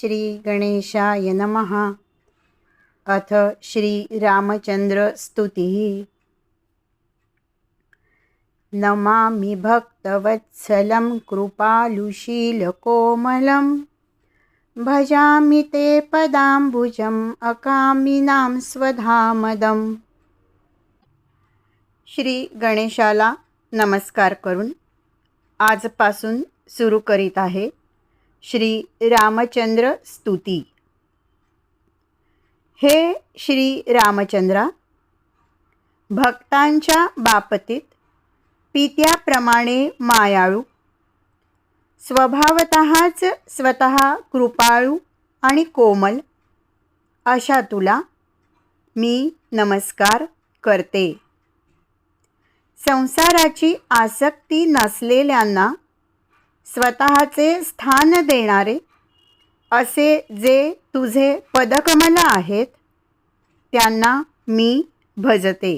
श्री गणेशाय नमः। अथ श्रीरामचन्द्रस्तुतिः नमामि भक्तवत्सलं कृपालुशीलकोमलं। भजामि ते पदाम्बुजम् अकामिनां स्वधामदम्। श्री गणेशाला नमस्कार करून आजपासून सुरू करीत आहे श्री रामचंद्र स्तुती. हे श्री रामचंद्रा भक्तांच्या बाबतीत पित्याप्रमाणे मायाळू स्वभावतःच स्वतः कृपाळू आणि कोमल अशा तुला मी नमस्कार करते. संसाराची आसक्ती नसलेल्यांना स्वतःचे स्थान देणारे असे जे तुझे पदकमल आहेत त्यांना मी भजते.